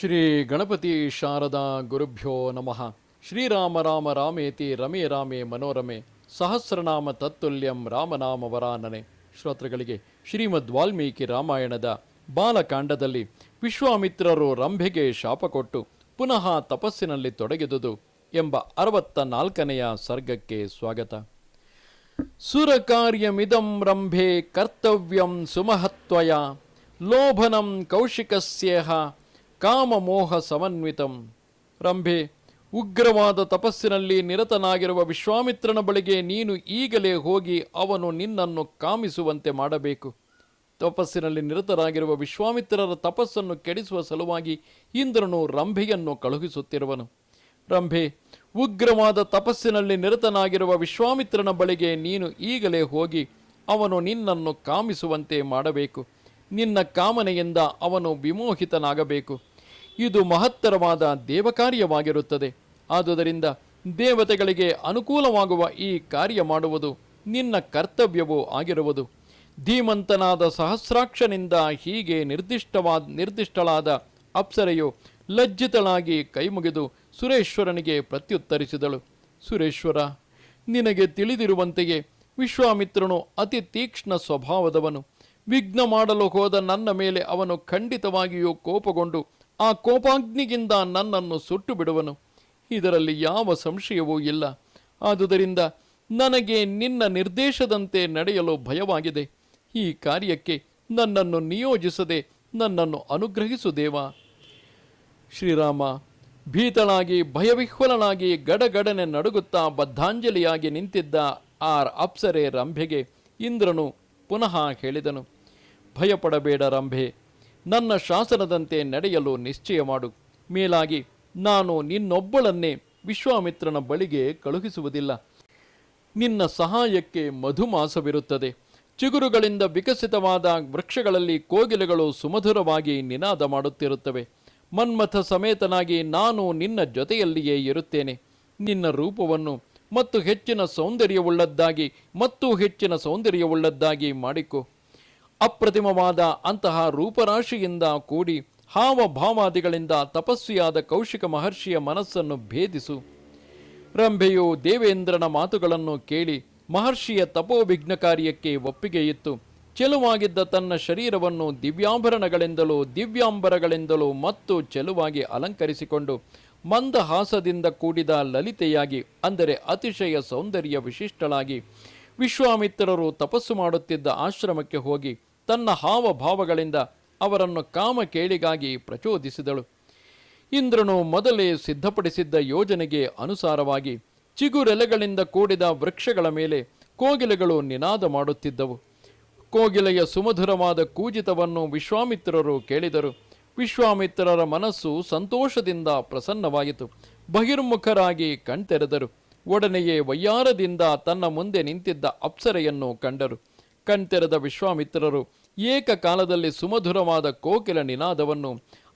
ಶ್ರೀ ಗಣಪತಿ ಶಾರದಾ ಗುರುಭ್ಯೋ ನಮಃ. ಶ್ರೀರಾಮ ರಾಮ ರಾಮೇತಿ ರಮೇ ರಾಮೇ ಮನೋರಮೆ. ಸಹಸ್ರನಾಮ ತತ್ತುಲ್ಯಂ ರಾಮನಾಮ ವರಾನನೆ. ಶ್ರೋತೃಗಳಿಗೆ ಶ್ರೀಮದ್ ವಾಲ್ಮೀಕಿ ರಾಮಾಯಣದ ಬಾಲಕಾಂಡದಲ್ಲಿ ವಿಶ್ವಾಮಿತ್ರರು ರಂಭೆಗೆ ಶಾಪ ಕೊಟ್ಟು ಪುನಃ ತಪಸ್ಸಿನಲ್ಲಿ ತೊಡಗಿದುದು ಎಂಬ ಅರವತ್ತ ನಾಲ್ಕನೆಯ ಸರ್ಗಕ್ಕೆ ಸ್ವಾಗತ. ಸುರಕಾರ್ಯಮಿದಂ ರಂಭೆ ಕರ್ತವ್ಯಂ ಸುಮಹತ್ವಯ. ಲೋಭನಂ ಕೌಶಿಕಸ್ಯೇಹ. ಕಾಮಮೋಹ ಸಮನ್ವಿತಂ ರಂಭೆ, ಉಗ್ರವಾದ ತಪಸ್ಸಿನಲ್ಲಿ ನಿರತನಾಗಿರುವ ವಿಶ್ವಾಮಿತ್ರನ ಬಳಿಗೆ ನೀನು ಈಗಲೇ ಹೋಗಿ ಅವನು ನಿನ್ನನ್ನು ಕಾಮಿಸುವಂತೆ ಮಾಡಬೇಕು. ತಪಸ್ಸಿನಲ್ಲಿ ನಿರತರಾಗಿರುವ ವಿಶ್ವಾಮಿತ್ರರ ತಪಸ್ಸನ್ನು ಕೆಡಿಸುವ ಸಲುವಾಗಿ ಇಂದ್ರನು ರಂಭೆಯನ್ನು ಕಳುಹಿಸುತ್ತಿರುವನು. ರಂಭೆ, ಉಗ್ರವಾದ ತಪಸ್ಸಿನಲ್ಲಿ ನಿರತನಾಗಿರುವ ವಿಶ್ವಾಮಿತ್ರನ ಬಳಿಗೆ ನೀನು ಈಗಲೇ ಹೋಗಿ ಅವನು ನಿನ್ನನ್ನು ಕಾಮಿಸುವಂತೆ ಮಾಡಬೇಕು. ನಿನ್ನ ಕಾಮನೆಯಿಂದ ಅವನು ವಿಮೋಹಿತನಾಗಬೇಕು. ಇದು ಮಹತ್ತರವಾದ ದೇವಕಾರ್ಯವಾಗಿರುತ್ತದೆ. ಆದುದರಿಂದ ದೇವತೆಗಳಿಗೆ ಅನುಕೂಲವಾಗುವ ಈ ಕಾರ್ಯ ಮಾಡುವುದು ನಿನ್ನ ಕರ್ತವ್ಯವೂ ಆಗಿರುವುದು. ಧೀಮಂತನಾದ ಸಹಸ್ರಾಕ್ಷನಿಂದ ಹೀಗೆ ನಿರ್ದಿಷ್ಟವಾದ ನಿರ್ದಿಷ್ಟಳಾದ ಅಪ್ಸರೆಯು ಲಜ್ಜಿತಳಾಗಿ ಕೈಮುಗಿದು ಸುರೇಶ್ವರನಿಗೆ ಪ್ರತ್ಯುತ್ತರಿಸಿದಳು. ಸುರೇಶ್ವರ, ನಿನಗೆ ತಿಳಿದಿರುವಂತೆಯೇ ವಿಶ್ವಾಮಿತ್ರನು ಅತಿ ತೀಕ್ಷ್ಣ ಸ್ವಭಾವದವನು. ವಿಘ್ನ ಮಾಡಲು ಹೋದ ನನ್ನ ಮೇಲೆ ಅವನು ಖಂಡಿತವಾಗಿಯೂ ಕೋಪಗೊಂಡು ಆ ಕೋಪಾಗ್ನಿಗಿಂದ ನನ್ನನ್ನು ಸುಟ್ಟು ಬಿಡುವನು. ಇದರಲ್ಲಿ ಯಾವ ಸಂಶಯವೂ ಇಲ್ಲ. ಆದುದರಿಂದ ನನಗೆ ನಿನ್ನ ನಿರ್ದೇಶದಂತೆ ನಡೆಯಲು ಭಯವಾಗಿದೆ. ಈ ಕಾರ್ಯಕ್ಕೆ ನನ್ನನ್ನು ನಿಯೋಜಿಸದೆ ನನ್ನನ್ನು ಅನುಗ್ರಹಿಸು ದೇವ. ಶ್ರೀರಾಮ, ಭೀತಳಾಗಿ ಭಯವಿಹ್ವಲನಾಗಿ ಗಡಗಡನೆ ನಡುಗುತ್ತಾ ಬದ್ಧಾಂಜಲಿಯಾಗಿ ನಿಂತಿದ್ದ ಆರ್ ಅಪ್ಸರೆ ರಂಭೆಗೆ ಇಂದ್ರನು ಪುನಃ ಹೇಳಿದನು. ಭಯಪಡಬೇಡ ರಂಭೆ. ನನ್ನ ಶಾಸನದಂತೆ ನಡೆಯಲು ನಿಶ್ಚಯ ಮಾಡು. ಮೇಲಾಗಿ, ನಾನು ನಿನ್ನೊಬ್ಬಳನ್ನೇ ವಿಶ್ವಾಮಿತ್ರನ ಬಳಿಗೆ ಕಳುಹಿಸುವುದಿಲ್ಲ. ನಿನ್ನ ಸಹಾಯಕ್ಕೆ ಮಧುಮಾಸವಿರುತ್ತದೆ. ಚಿಗುರುಗಳಿಂದ ವಿಕಸಿತವಾದ ವೃಕ್ಷಗಳಲ್ಲಿ ಕೋಗಿಲೆಗಳು ಸುಮಧುರವಾಗಿ ನಿನಾದ ಮಾಡುತ್ತಿರುತ್ತವೆ. ಮನ್ಮಥ ಸಮೇತನಾಗಿ ನಾನು ನಿನ್ನ ಜೊತೆಯಲ್ಲಿಯೇ ಇರುತ್ತೇನೆ. ನಿನ್ನ ರೂಪವನ್ನು ಮತ್ತು ಹೆಚ್ಚಿನ ಸೌಂದರ್ಯವುಳ್ಳದ್ದಾಗಿ, ಮತ್ತು ಹೆಚ್ಚಿನ ಸೌಂದರ್ಯವುಳ್ಳದ್ದಾಗಿ ಮಾಡಿಕೊ. ಅಪ್ರತಿಮವಾದ ಅಂತಹ ರೂಪರಾಶಿಯಿಂದ ಕೂಡಿ ಹಾವಭಾವಾದಿಗಳಿಂದ ತಪಸ್ವಿಯಾದ ಕೌಶಿಕ ಮಹರ್ಷಿಯ ಮನಸ್ಸನ್ನು ಭೇದಿಸು. ರಂಭೆಯು ದೇವೇಂದ್ರನ ಮಾತುಗಳನ್ನು ಕೇಳಿ ಮಹರ್ಷಿಯ ತಪೋವಿಘ್ನ ಕಾರ್ಯಕ್ಕೆ ಒಪ್ಪಿಗೆಯಿತ್ತು. ಚೆಲುವಾಗಿದ್ದ ತನ್ನ ಶರೀರವನ್ನು ದಿವ್ಯಾಭರಣಗಳಿಂದಲೂ ದಿವ್ಯಾಂಬರಗಳಿಂದಲೂ ಮತ್ತು ಚೆಲುವಾಗಿ ಅಲಂಕರಿಸಿಕೊಂಡು ಮಂದಹಾಸದಿಂದ ಕೂಡಿದ ಲಲಿತೆಯಾಗಿ, ಅಂದರೆ ಅತಿಶಯ ಸೌಂದರ್ಯ ವಿಶಿಷ್ಟಳಾಗಿ ವಿಶ್ವಾಮಿತ್ರರು ತಪಸ್ಸು ಮಾಡುತ್ತಿದ್ದ ಆಶ್ರಮಕ್ಕೆ ಹೋಗಿ ತನ್ನ ಹಾವಭಾವಗಳಿಂದ ಅವರನ್ನು ಕಾಮ ಕೇಳಿಗಾಗಿ ಪ್ರಚೋದಿಸಿದಳು. ಇಂದ್ರನು ಮೊದಲೇ ಸಿದ್ಧಪಡಿಸಿದ್ದ ಯೋಜನೆಗೆ ಅನುಸಾರವಾಗಿ ಚಿಗುರೆಲೆಗಳಿಂದ ಕೂಡಿದ ವೃಕ್ಷಗಳ ಮೇಲೆ ಕೋಗಿಲೆಗಳು ನಿನಾದ ಮಾಡುತ್ತಿದ್ದವು. ಕೋಗಿಲೆಯ ಸುಮಧುರವಾದ ಕೂಜಿತವನ್ನು ವಿಶ್ವಾಮಿತ್ರರು ಕೇಳಿದರು. ವಿಶ್ವಾಮಿತ್ರರ ಮನಸ್ಸು ಸಂತೋಷದಿಂದ ಪ್ರಸನ್ನವಾಯಿತು. ಬಹಿರ್ಮುಖರಾಗಿ ಕಣ್ತೆರೆದರು. ಒಡನೆಯೇ ವಯ್ಯಾರದಿಂದ ತನ್ನ ಮುಂದೆ ನಿಂತಿದ್ದ ಅಪ್ಸರೆಯನ್ನು ಕಂಡರು. ಕಣ್ತೆರೆದ ವಿಶ್ವಾಮಿತ್ರರು ಏಕಕಾಲದಲ್ಲಿ ಸುಮಧುರವಾದ ಕೋಕಿಲ ನಿನಾದವನ್ನು,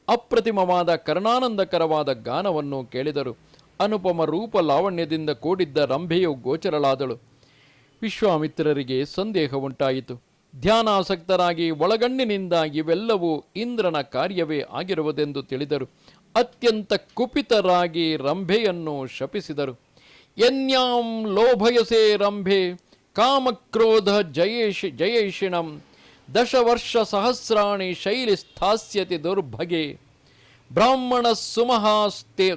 ಅಪ್ರತಿಮವಾದ ಕರ್ಣಾನಂದಕರವಾದ ಗಾನವನ್ನು ಕೇಳಿದರು. ಅನುಪಮ ರೂಪ ಲಾವಣ್ಯದಿಂದ ಕೂಡಿದ್ದ ರಂಭೆಯು ಗೋಚರಳಾದಳು. ವಿಶ್ವಾಮಿತ್ರರಿಗೆ ಸಂದೇಹ ಉಂಟಾಯಿತು ಧ್ಯಾನಾಸಕ್ತರಾಗಿ ಒಳಗಣ್ಣಿನಿಂದ ಇವೆಲ್ಲವೂ ಇಂದ್ರನ ಕಾರ್ಯವೇ ಆಗಿರುವುದೆಂದು ತಿಳಿದರು. ಅತ್ಯಂತ ಕುಪಿತರಾಗಿ ರಂಭೆಯನ್ನು ಶಪಿಸಿದರು. ಎನ್ಯಾಂ ಲೋಭಯಸೆ ರಂಭೆ कामक्रोधः जयेष सहस्राणी शैली शैलिस्थास्यति दुर्भगे। ब्राह्मण सुमहास्ते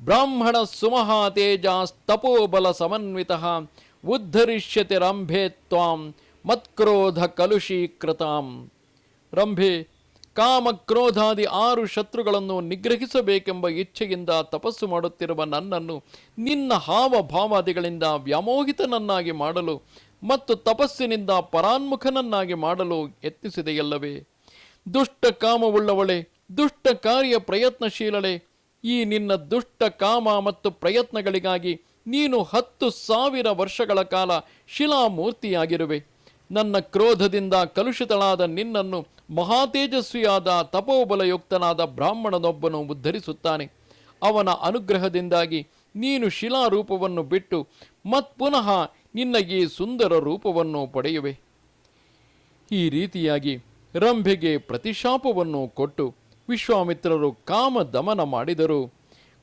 ब्राह्मणः सुमहातेजास्तपोबलसमन्वितः उद्धरिष्यति रम्भे मत्क्रोध मत्क्रोधकलुषीकृताम्। रंभे ರಂಭೆ ಕಾಮಕ್ರೋಧಾದಿ ಆರು ಶತ್ರುಗಳನ್ನು ನಿಗ್ರಹಿಸಬೇಕೆಂಬ ಇಚ್ಛೆಯಿಂದ ತಪಸ್ಸು ಮಾಡುತ್ತಿರುವ ನನ್ನನ್ನು ನಿನ್ನ ಹಾವಭಾವಾದಿಗಳಿಂದ ವ್ಯಾಮೋಹಿತನನ್ನಾಗಿ ಮಾಡಲು ಮತ್ತು ತಪಸ್ಸಿನಿಂದ ಪರಾನ್ಮುಖನನ್ನಾಗಿ ಮಾಡಲು ಯತ್ನಿಸಿದೆಯಲ್ಲವೇ? ದುಷ್ಟ ಕಾಮವುಳ್ಳವಳೆ, ದುಷ್ಟ ಕಾರ್ಯ ಪ್ರಯತ್ನಶೀಲಳೆ, ಈ ನಿನ್ನ ದುಷ್ಟ ಕಾಮ ಮತ್ತು ಪ್ರಯತ್ನಗಳಿಗಾಗಿ ನೀನು ಹತ್ತು ಸಾವಿರ ವರ್ಷಗಳ ಕಾಲ ಶಿಲಾಮೂರ್ತಿಯಾಗಿರುವೆ. ನನ್ನ ಕ್ರೋಧದಿಂದ ಕಲುಷಿತಳಾದ ನಿನ್ನನ್ನು ಮಹಾತೇಜಸ್ವಿಯಾದ ತಪೋಬಲಯುಕ್ತನಾದ ಬ್ರಾಹ್ಮಣನೊಬ್ಬನು ಉದ್ಧರಿಸುತ್ತಾನೆ. ಅವನ ಅನುಗ್ರಹದಿಂದಾಗಿ ನೀನು ಶಿಲಾರೂಪವನ್ನು ಬಿಟ್ಟು ಮತ್ ಪುನಃ ನಿನ್ನ ಈ ಸುಂದರ ರೂಪವನ್ನು ಪಡೆಯುವೆ. ಈ ರೀತಿಯಾಗಿ ರಂಭೆಗೆ ಪ್ರತಿಶಾಪವನ್ನು ಕೊಟ್ಟು ವಿಶ್ವಾಮಿತ್ರರು ಕಾಮ ದಮನ ಮಾಡಿದರೂ.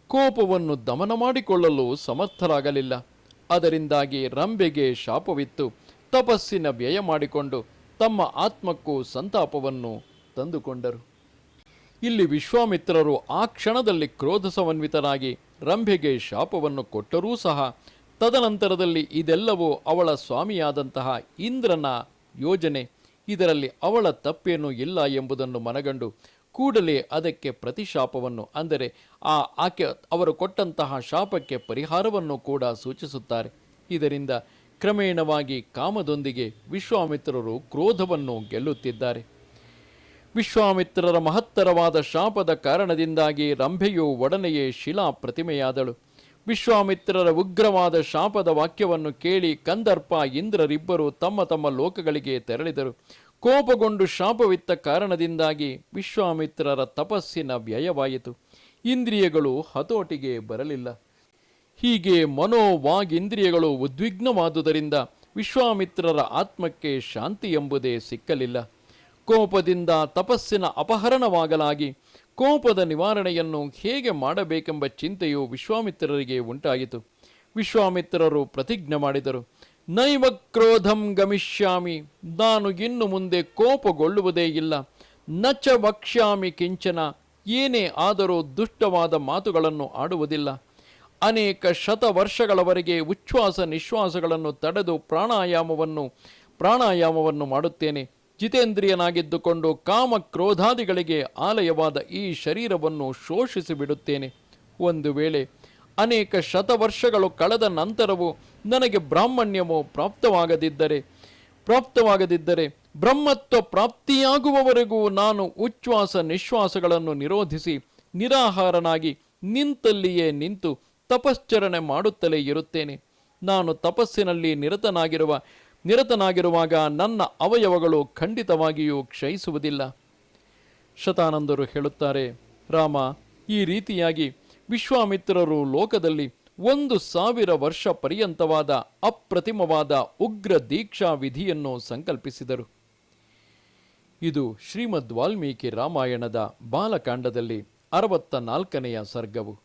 ಕೋಪವನ್ನು ದಮನ ಮಾಡಿಕೊಳ್ಳಲು ಸಮರ್ಥರಾಗಲಿಲ್ಲ. ಅದರಿಂದಾಗಿ ರಂಬೆಗೆ ಶಾಪವಿತ್ತು. ತಪಸ್ಸಿನ ವ್ಯಯ ಮಾಡಿಕೊಂಡು ತಮ್ಮ ಆತ್ಮಕ್ಕೂ ಸಂತಾಪವನ್ನು ತಂದುಕೊಂಡರು. ಇಲ್ಲಿ ವಿಶ್ವಾಮಿತ್ರರು ಆ ಕ್ಷಣದಲ್ಲಿ ಕ್ರೋಧ ಸಮನ್ವಿತನಾಗಿ ರಂಭೆಗೆ ಶಾಪವನ್ನು ಕೊಟ್ಟರೂ ಸಹ ತದನಂತರದಲ್ಲಿ ಇದೆಲ್ಲವೂ ಅವಳ ಸ್ವಾಮಿಯಾದಂತಹ ಇಂದ್ರನ ಯೋಜನೆ. ಇದರಲ್ಲಿ ಅವಳ ತಪ್ಪೇನೂ ಇಲ್ಲ ಎಂಬುದನ್ನು ಮನಗಂಡು ಕೂಡಲೇ ಅದಕ್ಕೆ ಪ್ರತಿಶಾಪವನ್ನು ಅಂದರೆ ಆ ಆಕೆ ಅವರು ಕೊಟ್ಟಂತಹ ಶಾಪಕ್ಕೆ ಪರಿಹಾರವನ್ನು ಕೂಡ ಸೂಚಿಸುತ್ತಾರೆ. ಇದರಿಂದ ಕ್ರಮೇಣವಾಗಿ ಕಾಮದೊಂದಿಗೆ ವಿಶ್ವಾಮಿತ್ರರು ಕ್ರೋಧವನ್ನು ಗೆಲ್ಲುತ್ತಿದ್ದಾರೆ. ವಿಶ್ವಾಮಿತ್ರರ ಮಹತ್ತರವಾದ ಶಾಪದ ಕಾರಣದಿಂದಾಗಿ ರಂಭೆಯು ಒಡನೆಯೇ ಶಿಲಾ ಪ್ರತಿಮೆಯಾದಳು ವಿಶ್ವಾಮಿತ್ರರ ಉಗ್ರವಾದ ಶಾಪದ ವಾಕ್ಯವನ್ನು ಕೇಳಿ ಕಂದರ್ಪ ಇಂದ್ರರಿಬ್ಬರು ತಮ್ಮ ತಮ್ಮ ಲೋಕಗಳಿಗೆ ತೆರಳಿದರು. ಕೋಪಗೊಂಡು ಶಾಪವಿತ್ತ ಕಾರಣದಿಂದಾಗಿ ವಿಶ್ವಾಮಿತ್ರರ ತಪಸ್ಸಿನ ವ್ಯಯವಾಯಿತು. ಇಂದ್ರಿಯಗಳು ಹತೋಟಿಗೆ ಬರಲಿಲ್ಲ. ಹೀಗೆ ಮನೋವಾಗೇಂದ್ರಿಯಗಳು ಉದ್ವಿಗ್ನವಾದುದರಿಂದ ವಿಶ್ವಾಮಿತ್ರರ ಆತ್ಮಕ್ಕೆ ಶಾಂತಿ ಎಂಬುದೇ ಸಿಕ್ಕಲಿಲ್ಲ. ಕೋಪದಿಂದ ತಪಸ್ಸಿನ ಅಪಹರಣವಾಗಲಾಗಿ ಕೋಪದ ನಿವಾರಣೆಯನ್ನು ಹೇಗೆ ಮಾಡಬೇಕೆಂಬ ಚಿಂತೆಯು ವಿಶ್ವಾಮಿತ್ರರಿಗೆ ಉಂಟಾಯಿತು. ವಿಶ್ವಾಮಿತ್ರರು ಪ್ರತಿಜ್ಞೆ ಮಾಡಿದರು, ನೈವ ಕ್ರೋಧಂ ಗಮಿಷ್ಯಾಮಿ, ನಾನು ಇನ್ನು ಮುಂದೆ ಕೋಪಗೊಳ್ಳುವುದೇ ಇಲ್ಲ. ನಚ ವಕ್ಷ್ಯಾಮಿ ಕಿಂಚನ, ಏನೇ ಆದರೂ ದುಷ್ಟವಾದ ಮಾತುಗಳನ್ನು ಆಡುವುದಿಲ್ಲ. ಅನೇಕ ಶತ ವರ್ಷಗಳವರೆಗೆ ಉಚ್ಛ್ವಾಸ ನಿಶ್ವಾಸಗಳನ್ನು ತಡೆದು ಪ್ರಾಣಾಯಾಮವನ್ನು ಪ್ರಾಣಾಯಾಮವನ್ನು ಮಾಡುತ್ತೇನೆ. ಜಿತೇಂದ್ರಿಯನಾಗಿದ್ದುಕೊಂಡು ಕಾಮ ಕ್ರೋಧಾದಿಗಳಿಗೆ ಆಲಯವಾದ ಈ ಶರೀರವನ್ನು ಶೋಷಿಸಿ ಬಿಡುತ್ತೇನೆ ಒಂದು ವೇಳೆ ಅನೇಕ ಶತವರ್ಷಗಳು ಕಳೆದ ನಂತರವೂ ನನಗೆ ಬ್ರಾಹ್ಮಣ್ಯವು ಪ್ರಾಪ್ತವಾಗದಿದ್ದರೆ ಪ್ರಾಪ್ತವಾಗದಿದ್ದರೆ ಬ್ರಹ್ಮತ್ವ ಪ್ರಾಪ್ತಿಯಾಗುವವರೆಗೂ ನಾನು ಉಚ್ಛ್ವಾಸ ನಿಶ್ವಾಸಗಳನ್ನು ನಿರೋಧಿಸಿ ನಿರಾಹಾರನಾಗಿ ನಿಂತಲ್ಲಿಯೇ ನಿಂತು ತಪಶ್ಚರಣೆ ಮಾಡುತ್ತಲೇ ಇರುತ್ತೇನೆ. ನಾನು ತಪಸ್ಸಿನಲ್ಲಿ ನಿರತನಾಗಿರುವ, ನಿರತನಾಗಿರುವಾಗ ನನ್ನ ಅವಯವಗಳು ಖಂಡಿತವಾಗಿಯೂ ಕ್ಷಯಿಸುವುದಿಲ್ಲ. ಶತಾನಂದರು ಹೇಳುತ್ತಾರೆ, ರಾಮ, ಈ ರೀತಿಯಾಗಿ ವಿಶ್ವಾಮಿತ್ರರು ಲೋಕದಲ್ಲಿ ಒಂದು ಸಾವಿರ ವರ್ಷ ಪರ್ಯಂತವಾದ ಅಪ್ರತಿಮವಾದ ಉಗ್ರ ದೀಕ್ಷಾ ವಿಧಿಯನ್ನು ಸಂಕಲ್ಪಿಸಿದರು. ಇದು ಶ್ರೀಮದ್ ವಾಲ್ಮೀಕಿ ರಾಮಾಯಣದ ಬಾಲಕಾಂಡದಲ್ಲಿ ಅರವತ್ತ ನಾಲ್ಕನೆಯ ಸರ್ಗವು.